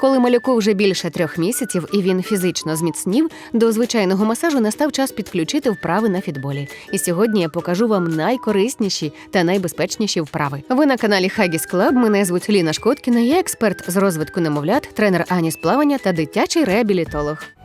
Коли малюку вже більше трьох місяців і він фізично зміцнів, до звичайного масажу настав час підключити вправи на фітболі. І сьогодні я покажу вам найкорисніші та найбезпечніші вправи. Ви на каналі Хагіс Клаб. Мене звуть Ліна Шкоткіна. Я експерт з розвитку немовлят, тренер Ані з плавання та дитячий реабілітолог.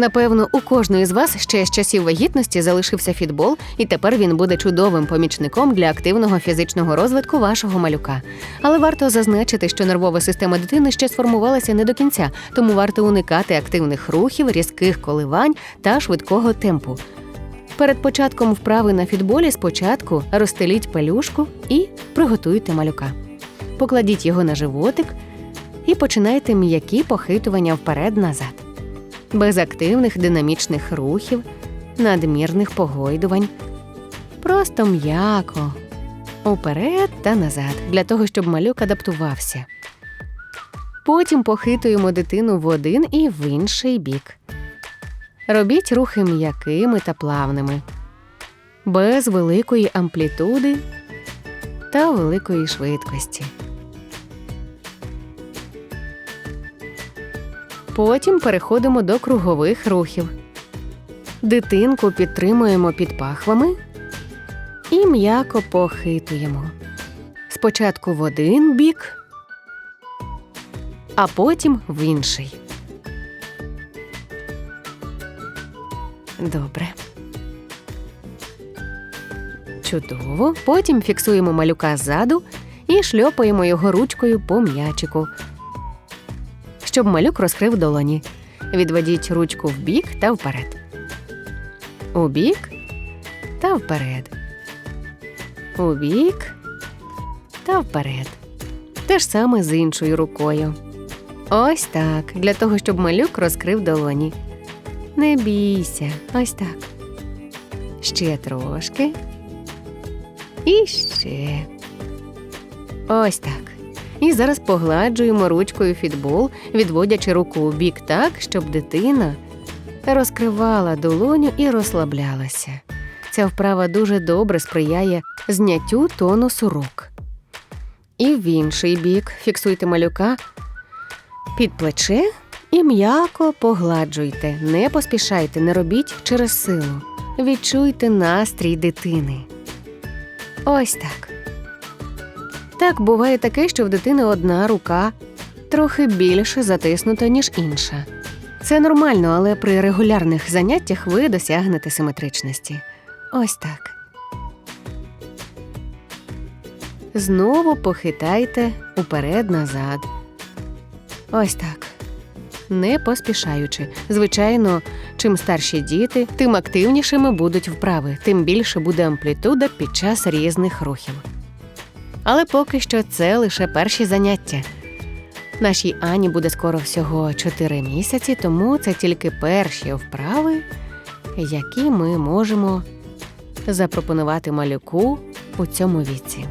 Напевно, у кожної з вас ще з часів вагітності залишився фітбол, і тепер він буде чудовим помічником для активного фізичного розвитку вашого малюка. Але варто зазначити, що нервова система дитини ще сформувалася не до кінця, тому варто уникати активних рухів, різких коливань та швидкого темпу. Перед початком вправи на фітболі спочатку розстеліть пелюшку і приготуйте малюка. Покладіть його на животик і починайте м'які похитування вперед-назад без активних динамічних рухів, надмірних погойдувань. Просто м'яко, уперед та назад, для того, щоб малюк адаптувався. Потім похитуємо дитину в один і в інший бік. Робіть рухи м'якими та плавними, без великої амплітуди та великої швидкості. Потім переходимо до кругових рухів. Дитинку підтримуємо під пахвами і м'яко похитуємо. Спочатку в один бік, а потім в інший. Добре. Чудово. Потім фіксуємо малюка ззаду і шльопаємо його ручкою по м'ячику щоб малюк розкрив долоні. Відведіть ручку вбік та вперед. Убік та вперед. Убік та вперед. Те ж саме з іншою рукою. Ось так. Для того, щоб малюк розкрив долоні. Не бійся. Ось так. Ще трошки. І ще. Ось так. І зараз погладжуємо ручкою фітбол, відводячи руку у бік так, щоб дитина розкривала долоню і розслаблялася. Ця вправа дуже добре сприяє зняттю тонусу рук. І в інший бік фіксуйте малюка під плече і м'яко погладжуйте. Не поспішайте, не робіть через силу. Відчуйте настрій дитини. Ось так. Так, буває таке, що в дитини одна рука трохи більше затиснута, ніж інша. Це нормально, але при регулярних заняттях ви досягнете симетричності. Ось так. Знову похитайте уперед назад. Ось так. Не поспішаючи. Звичайно, чим старші діти, тим активнішими будуть вправи, тим більше буде амплітуда під час різних рухів. Але поки що це лише перші заняття. Нашій Ані буде скоро всього 4 місяці, тому це тільки перші вправи, які ми можемо запропонувати малюку у цьому віці.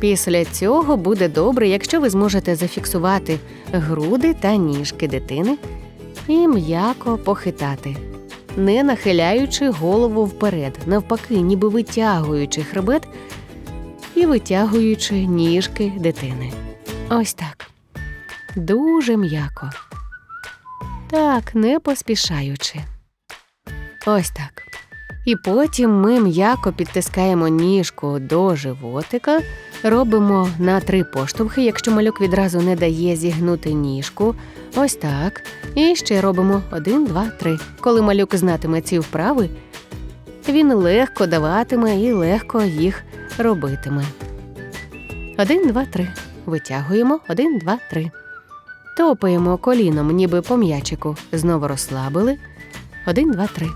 Після цього буде добре, якщо ви зможете зафіксувати груди та ніжки дитини і м'яко похитати не нахиляючи голову вперед, навпаки, ніби витягуючи хребет і витягуючи ніжки дитини. Ось так. Дуже м'яко. Так, не поспішаючи. Ось так. І потім ми м'яко підтискаємо ніжку до животика, робимо на три поштовхи, якщо малюк відразу не дає зігнути ніжку. Ось так. І ще робимо один, два, три. Коли малюк знатиме ці вправи, він легко даватиме і легко їх робитиме. Один, два, три. Витягуємо один, два, три. Топаємо коліном, ніби по м'ячику. Знову розслабили. Один, два, три.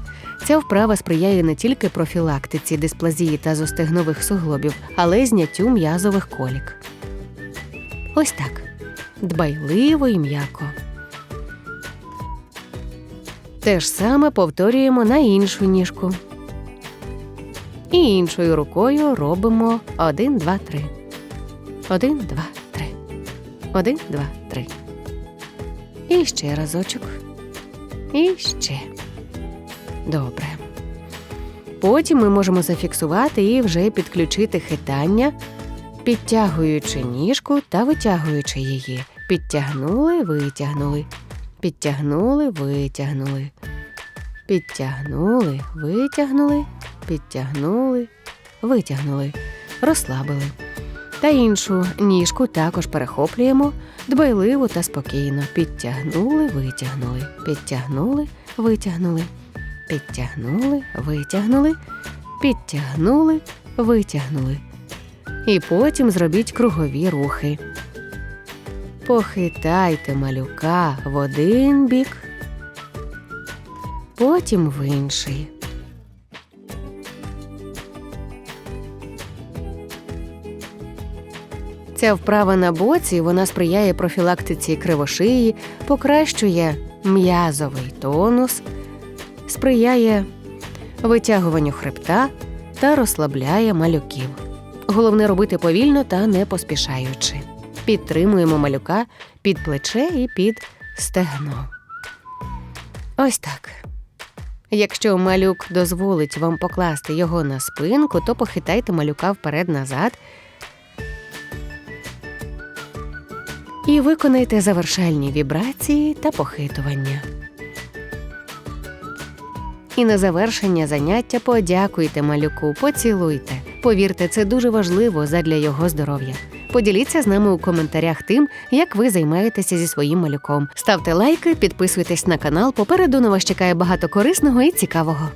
Ця вправа сприяє не тільки профілактиці дисплазії та зостегнових суглобів, але й зняттю м'язових колік. Ось так. Дбайливо і м'яко. Те ж саме повторюємо на іншу ніжку. І іншою рукою робимо один, два, три. Один, два, три. Один, два, три. І ще разочок. І ще. Добре. Потім ми можемо зафіксувати і вже підключити хитання, підтягуючи ніжку та витягуючи її. Підтягнули, витягнули, підтягнули, витягнули, підтягнули, витягнули, підтягнули, витягнули, розслабили. Та іншу ніжку також перехоплюємо дбайливо та спокійно. Підтягнули, витягнули, підтягнули, витягнули, підтягнули, витягнули, підтягнули, витягнули. І потім зробіть кругові рухи. Похитайте малюка в один бік, потім в інший. Ця вправа на боці вона сприяє профілактиці кривошиї, покращує м'язовий тонус, сприяє витягуванню хребта та розслабляє малюків. Головне робити повільно та не поспішаючи. Підтримуємо малюка під плече і під стегно. Ось так. Якщо малюк дозволить вам покласти його на спинку, то похитайте малюка вперед-назад і виконайте завершальні вібрації та похитування. І на завершення заняття подякуйте малюку, поцілуйте. Повірте, це дуже важливо задля його здоров'я. Поділіться з нами у коментарях тим, як ви займаєтеся зі своїм малюком. Ставте лайки, підписуйтесь на канал. Попереду на вас чекає багато корисного і цікавого.